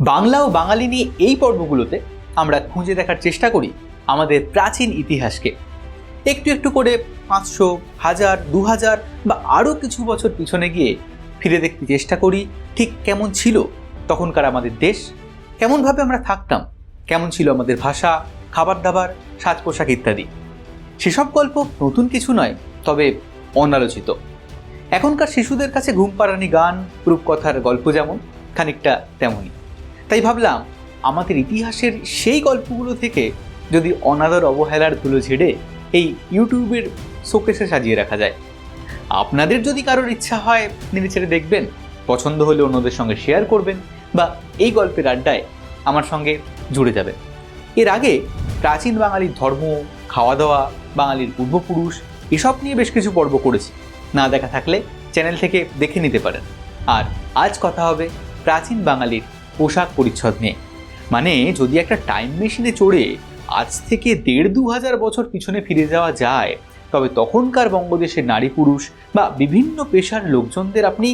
বাংলা ও বাঙালি নিয়ে এই পর্বগুলোতে আমরা খুঁজে দেখার চেষ্টা করি আমাদের প্রাচীন ইতিহাসকে। একটু একটু করে পাঁচশো, হাজার দু হাজার বা আরও কিছু বছর পিছনে গিয়ে ফিরে দেখতে চেষ্টা করি ঠিক কেমন ছিল তখনকার আমাদের দেশ, কেমনভাবে আমরা থাকতাম, কেমন ছিল আমাদের ভাষা খাবার দাবার সাজ পোশাক ইত্যাদি। সেসব গল্প নতুন কিছু নয়, তবে অনালোচিত। এখনকার শিশুদের কাছে ঘুম পাড়ানি গান, রূপকথার গল্প যেমন, খানিকটা তেমনই। তাই ভাবলাম, আমাদের ইতিহাসের সেই গল্পগুলো থেকে যদি অনাদর অবহেলার ধুলো ঝেড়ে এই ইউটিউবের শোকেসে সাজিয়ে রাখা যায়। আপনাদের যদি কারোর ইচ্ছা হয় নেড়ে ছেড়ে দেখবেন, পছন্দ হলে অন্যদের সঙ্গে শেয়ার করবেন বা এই গল্পের আড্ডায় আমার সঙ্গে জুড়ে যাবেন। এর আগে প্রাচীন বাঙালির ধর্ম খাওয়া দাওয়া বাঙালির পূর্বপুরুষ, এসব নিয়ে বেশ কিছু পর্ব করেছি। না দেখা থাকলে চ্যানেল থেকে দেখে নিতে পারেন। আর আজ কথা হবে প্রাচীন বাঙালির পোশাক পরিচ্ছদ নিয়ে মানে যদি একটা টাইম মেশিনে চড়ে আজ থেকে দেড় দু হাজার বছর পিছনে ফিরে যাওয়া যায়, তবে তখনকার বঙ্গদেশের নারী পুরুষ বা বিভিন্ন পেশার লোকজনদের আপনি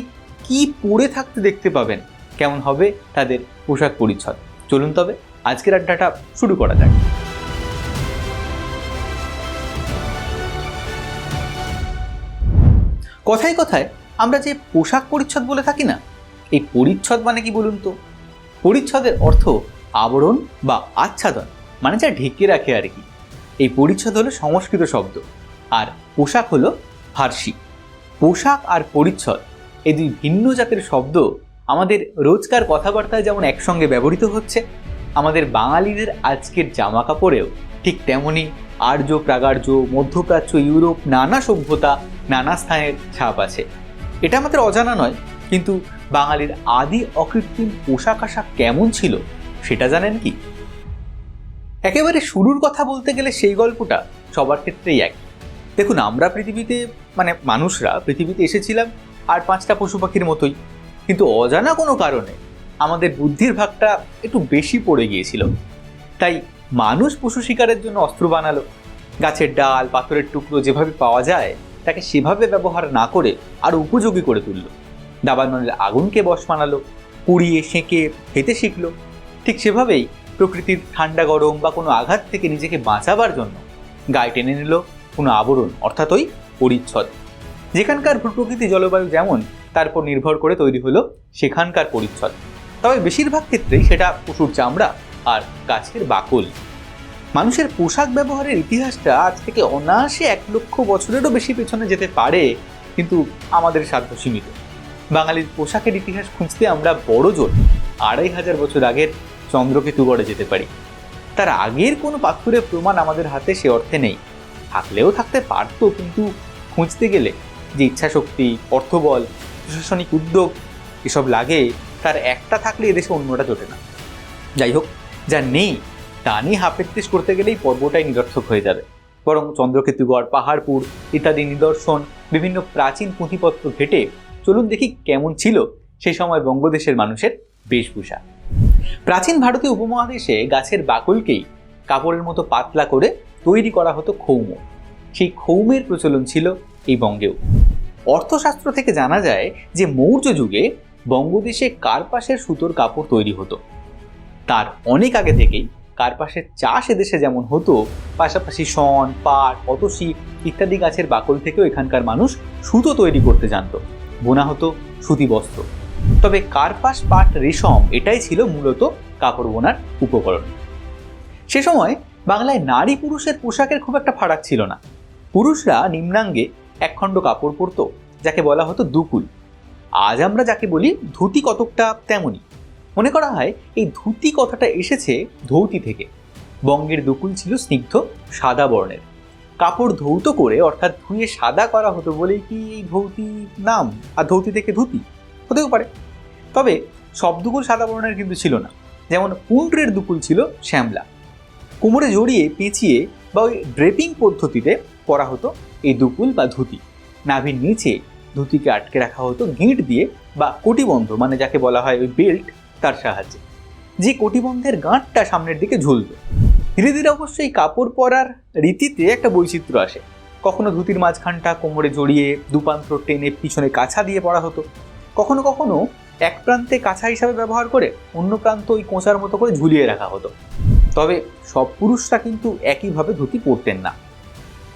কি পরে থাকতে দেখতে পাবেন? কেমন হবে তাদের পোশাক পরিচ্ছদ? চলুন তবে আজকের আড্ডাটা শুরু করা যাক। কথায় কথায় আমরা যে পোশাক পরিচ্ছদ বলে থাকি না, এই পরিচ্ছদ মানে কি বলুন তো? পরিচ্ছদের অর্থ আবরণ বা আচ্ছাদন মানে যা ঢেকে রাখে আর কি। এই পরিচ্ছদ হলো সংস্কৃত শব্দ, আর পোশাক হলো ফার্সি। পোশাক আর পরিচ্ছদ এই দুই ভিন্ন জাতের শব্দ আমাদের রোজকার কথাবার্তায় যেমন একসঙ্গে ব্যবহৃত হচ্ছে, আমাদের বাঙালিদের আজকের জামা কাপড়েও ঠিক তেমনই আর্য, প্রাগার্য, মধ্যপ্রাচ্য, ইউরোপ, নানা সভ্যতা, নানা স্থানের ছাপ আছে। এটা আমাদের অজানা নয়, কিন্তু বাঙালির আদি অকৃত্রিম পোশাক আশাক কেমন ছিল সেটা জানেন কি? একেবারে শুরুর কথা বলতে গেলে সেই গল্পটা সবার ক্ষেত্রেই এক। দেখুন, আমরা পৃথিবীতে মানে মানুষরা পৃথিবীতে এসেছিলাম আর পাঁচটা পশু পাখির মতোই। কিন্তু অজানা কোনো কারণে আমাদের বুদ্ধির ভাগটা একটু বেশি পড়ে গিয়েছিল। তাই মানুষ পশু শিকারের জন্য অস্ত্র বানালো। গাছের ডাল, পাথরের টুকরো যেভাবে পাওয়া যায়, তাকে সেভাবে ব্যবহার না করে আর উপযোগী করে তুললো। দাবানলের আগুনকে বশ বানালো পুড়িয়ে সেঁকে খেতে শিখলো। ঠিক সেভাবেই প্রকৃতির ঠান্ডা গরম বা কোনো আঘাত থেকে নিজেকে বাঁচাবার জন্য গায়ে টেনে নিল কোনো আবরণ, অর্থাৎ ওই পরিচ্ছদ। যেখানকার ভূপ্রকৃতি জলবায়ু যেমন তার উপর নির্ভর করে তৈরি হলো সেখানকার পরিচ্ছদ। তবে বেশিরভাগ ক্ষেত্রেই সেটা পশুর চামড়া আর গাছের বাকল। মানুষের পোশাক ব্যবহারের ইতিহাসটা আজ থেকে অনায়াসে এক লক্ষ বছরেরও বেশি পেছনে যেতে পারে, কিন্তু আমাদের সাধ্য সীমিত। বাঙালির পোশাকের ইতিহাস খুঁজতে আমরা বড় জোর আড়াই হাজার বছর আগের চন্দ্রকেতুগড়ে যেতে পারি। তার আগের কোনো পাথুরে প্রমাণ আমাদের হাতে সে অর্থে নেই। থাকলেও থাকতে পারতো, কিন্তু খুঁজতে গেলে যে ইচ্ছাশক্তি, অর্থবল, প্রশাসনিক উদ্যোগ, এসব লাগে, তার একটা থাকলে এদেশে অন্যটা জোটে না। যাই হোক, যা নেই, তা নিয়ে হাপেত্তিস করতে গেলেই পর্বটাই নিরর্থক হয়ে যাবে। বরং চন্দ্রকেতুগড়, পাহাড়পুর ইত্যাদি নিদর্শন, বিভিন্ন প্রাচীন পুঁথিপত্র ঘেটে চলুন দেখি কেমন ছিল সেই সময় বঙ্গদেশের মানুষের বেশভূষা। প্রাচীন ভারতীয় উপমহাদেশে গাছের বাকলকেই কাপড়ের মতো পাতলা করে তৈরি করা হতো খৌম সেই খৌমের প্রচলন ছিল এই বঙ্গেও। অর্থশাস্ত্র থেকে জানা যায় যে মৌর্য যুগে বঙ্গদেশে কার্পাসের সুতোর কাপড় তৈরি হতো। তার অনেক আগে থেকেই কার্পাসের চাষ এদেশে যেমন হতো, পাশাপাশি শন, পাট অতসি ইত্যাদি গাছের বাকল থেকেও এখানকার মানুষ সুতো তৈরি করতে জানত। বোনা হতো সুতি বস্ত্র তবে কার্পাস পাট রেশম এটাই ছিল মূলত কাপড় বোনার উপকরণ। সে সময় বাংলায় নারী পুরুষের পোশাকের খুব একটা ফারাক ছিল না। পুরুষরা নিম্নাঙ্গে একখণ্ড কাপড় পরতো, যাকে বলা হতো দুকুল। আজ আমরা যাকে বলি ধুতি কতকটা তেমনই। মনে করা হয় এই ধুতি কথাটা এসেছে ধৌতি থেকে। বঙ্গের দুকুল ছিল স্নিগ্ধ সাদা বর্ণের। কাপড় ধৌত করে, অর্থাৎ ধুয়ে সাদা করা হতো বলেই কি এই ধৌতি নাম? আর ধৌতি থেকে ধুতি? হতেও পারে। তবে সব দুকুল সাদা বর্ণের কিন্তু ছিল না। যেমন পুন্ড্রের দুকুল ছিল শ্যামলা। কোমরে জড়িয়ে পেঁচিয়ে বা ওই ড্রেপিং পদ্ধতিতে পরা হতো এই দুকুল বা ধুতি। নাভির নিচে ধুতিকে আটকে রাখা হতো গিঁট দিয়ে বা কটিবন্ধ মানে যাকে বলা হয় ওই বেল্ট, তার সাহায্যে। যে কটিবন্ধের গাঁটটা সামনের দিকে ঝুলতো। ধীরে ধীরে অবশ্যই এই কাপড় পরার রীতিতে একটা বৈচিত্র্য আসে। কখনো ধুতির মাঝখানটা কোমরে জড়িয়ে দুপান্ত টেনে পিছনে কাছা দিয়ে পরা হতো। কখনো কখনো এক প্রান্তে কাছা হিসাবে ব্যবহার করে অন্য প্রান্ত ওই কোঁচার মতো করে ঝুলিয়ে রাখা হতো। তবে সব পুরুষরা কিন্তু একইভাবে ধুতি পরতেন না।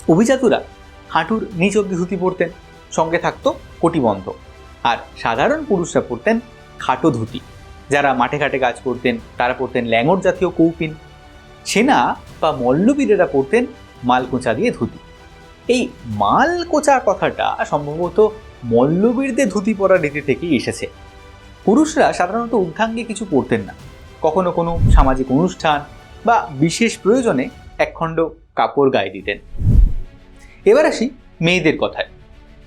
অভিজাতরা হাঁটুর নিচ অব্দি ধুতি পরতেন, সঙ্গে থাকতো কটিবন্ধ। আর সাধারণ পুরুষরা পরতেন খাটো ধুতি। যারা মাঠে ঘাটে কাজ করতেন, তারা পরতেন ল্যাঙর জাতীয় কৌপিন। সেনা বা মল্লবীরেরা পরতেন মালকোঁচা দিয়ে ধুতি। এই মালকোচা কথাটা সম্ভবত মল্লবীরদের ধুতি পরার রীতি থেকেই এসেছে। পুরুষরা সাধারণত ঊর্ধ্বাঙ্গে কিছু পরতেন না। কখনো কোনো সামাজিক অনুষ্ঠান বা বিশেষ প্রয়োজনে একখণ্ড কাপড় গায়ে দিতেন। এবার আসি মেয়েদের কথায়।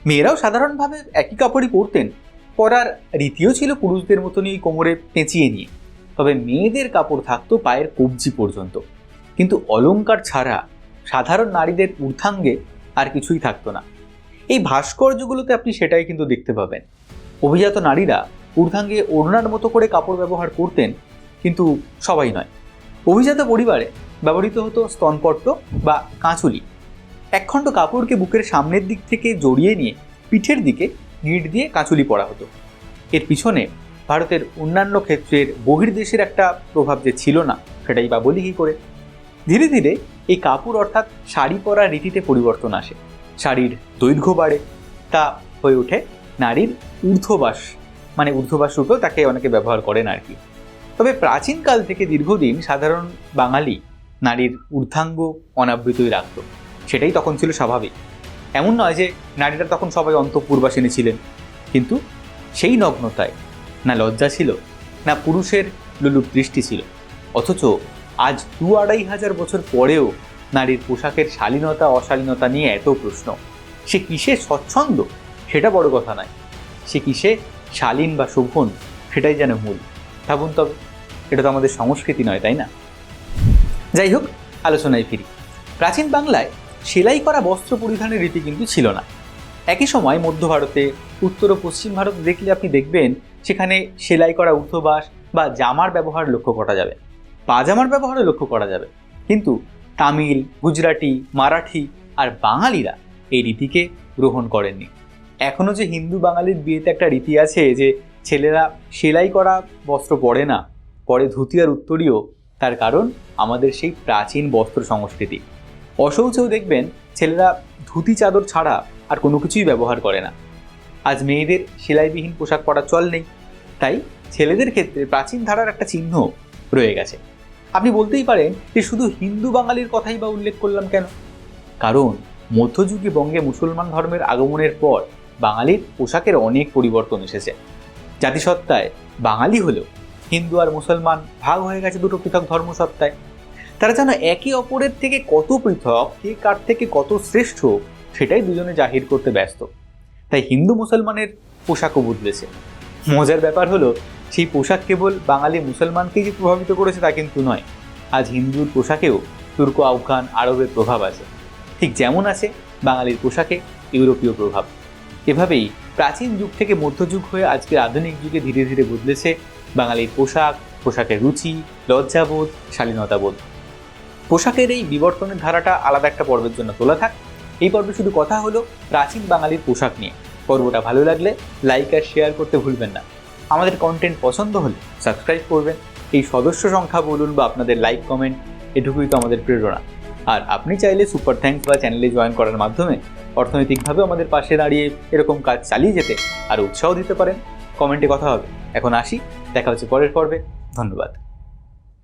মেয়েরাও সাধারণভাবে একই কাপড়ই পরতেন। পরার রীতিও ছিল পুরুষদের মতনই কোমরে পেঁচিয়ে নিয়ে। তবে মেয়েদের কাপড় থাকতো পায়ের কবজি পর্যন্ত। কিন্তু অলংকার ছাড়া সাধারণ নারীদের ঊর্ধ্বাঙ্গে আর কিছুই থাকতো না। এই ভাস্কর্যগুলোতে আপনি সেটাই কিন্তু দেখতে পাবেন। অভিজাত নারীরা ঊর্ধ্বাঙ্গে ওড়নার মতো করে কাপড় ব্যবহার করতেন, কিন্তু সবাই নয়। অভিজাত পরিবারে ব্যবহৃত হতো স্তনপট্ট বা কাঁচুলি। একখণ্ড কাপড়কে বুকের সামনের দিক থেকে জড়িয়ে নিয়ে পিঠের দিকে গিট দিয়ে কাঁচুলি পরা হতো। এর পিছনে ভারতের অন্যান্য ক্ষেত্রের বহির্দেশের একটা প্রভাব যে ছিল না, সেটাই বা বলি কী করে? ধীরে ধীরে এই কাপড় অর্থাৎ শাড়ি পরা রীতিতে পরিবর্তন আসে। শাড়ির দৈর্ঘ্য বাড়ে, তা হয়ে ওঠে নারীর ঊর্ধ্ববাস মানে ঊর্ধ্ববাস রূপেও তাকে অনেকে ব্যবহার করেন আর কি। তবে প্রাচীনকাল থেকে দীর্ঘদিন সাধারণ বাঙালি নারীর ঊর্ধ্বাঙ্গ, অনাবৃতই রাখত। সেটাই তখন ছিল স্বাভাবিক। এমন নয় যে নারীরা তখন সবাই অন্তঃপূর্বাসিনী ছিলেন। কিন্তু সেই নগ্নতায় না লজ্জা ছিল, না পুরুষের লুলুপ দৃষ্টি ছিল। অথচ আজ দু আড়াই হাজার বছর পরেও নারীর পোশাকের শালীনতা, অশালীনতা নিয়ে এত প্রশ্ন। সে কিসে স্বচ্ছন্দ? সেটা বড় কথা নয়। সে কিসে শালীন বা শোভন? সেটাই যেন মূল। ভাবুন তবে, এটা তো আমাদের সংস্কৃতি নয়, তাই না? যাই হোক, আলোচনায় ফিরি। প্রাচীন বাংলায় সেলাই করা বস্ত্র পরিধানের রীতি কিন্তু ছিল না। একই সময় মধ্য ভারতে, উত্তর ও পশ্চিম ভারত দেখলে আপনি দেখবেন সেখানে সেলাই করা ঊর্ধ্ববাস বা জামার ব্যবহার লক্ষ্য করা যাবে। পাজামার ব্যবহারও লক্ষ্য করা যাবে। কিন্তু তামিল, গুজরাটি, মারাঠি আর বাঙালিরা এই রীতিকে গ্রহণ করেননি। এখনও যে হিন্দু বাঙালির বিয়েতে একটা রীতি আছে যে ছেলেরা সেলাই করা বস্ত্র পরে না, পরে ধুতি আর উত্তরীয়। তার কারণ আমাদের সেই প্রাচীন বস্ত্র সংস্কৃতি। অশৌচেও দেখবেন ছেলেরা ধুতি চাদর ছাড়া আর কোনো কিছুই ব্যবহার করে না। আজ মেয়েদের সেলাইবিহীন পোশাক পরার চল নেই। তাই ছেলেদের ক্ষেত্রে প্রাচীন ধারার একটা চিহ্ন রয়ে গেছে। আপনি বলতেই পারেন যে শুধু হিন্দু বাঙালির কথাই বা উল্লেখ করলাম কেন? কারণ মধ্যযুগে বঙ্গে মুসলমান ধর্মের আগমনের পর বাঙালির পোশাকের অনেক পরিবর্তন এসেছে। জাতিসত্তায় বাঙালি হলেও হিন্দু আর মুসলমান ভাগ হয়ে গেছে দুটো পৃথক ধর্মসত্তায়। তারা যেন একে অপরের থেকে কত পৃথক, কে কার থেকে কত শ্রেষ্ঠ সেটাই দুজনে জাহির করতে ব্যস্ত। তাই হিন্দু মুসলমানের পোশাকও বদলেছে। মজার ব্যাপার হলো, সেই পোশাক কেবল বাঙালি মুসলমানকেই যে প্রভাবিত করেছে তা কিন্তু নয়, আজ হিন্দুর পোশাকেও তুর্ক, আফগান, আরবের প্রভাব আছে। ঠিক যেমন আছে বাঙালির পোশাকে ইউরোপীয় প্রভাব। এভাবেই প্রাচীন যুগ থেকে মধ্যযুগ হয়ে আজকের আধুনিক যুগে ধীরে ধীরে বদলেছে বাঙালির পোশাক, পোশাকের রুচি, লজ্জাবোধ, শালীনতাবোধ। পোশাকের এই বিবর্তনের ধারাটা আলাদা একটা পর্বের জন্য তোলা থাক। এই পর্বে শুধু কথা হলো প্রাচীন বাঙালির পোশাক নিয়ে। পর্বটা ভালো লাগলে লাইক আর শেয়ার করতে ভুলবেন না। আমাদের কন্টেন্ট পছন্দ হলে সাবস্ক্রাইব করবেন। এই সদস্য সংখ্যা বলুন বা আপনাদের লাইক কমেন্ট এটুকুই তো আমাদের প্রেরণা। আর আপনি চাইলে সুপার থ্যাঙ্কস বা চ্যানেলে জয়েন করার মাধ্যমে অর্থনৈতিকভাবে আমাদের পাশে দাঁড়িয়ে এরকম কাজ চালিয়ে যেতে আর উৎসাহ দিতে পারেন। কমেন্টে কথা হবে। এখন আসি, দেখা হচ্ছে পরের পর্বে। ধন্যবাদ।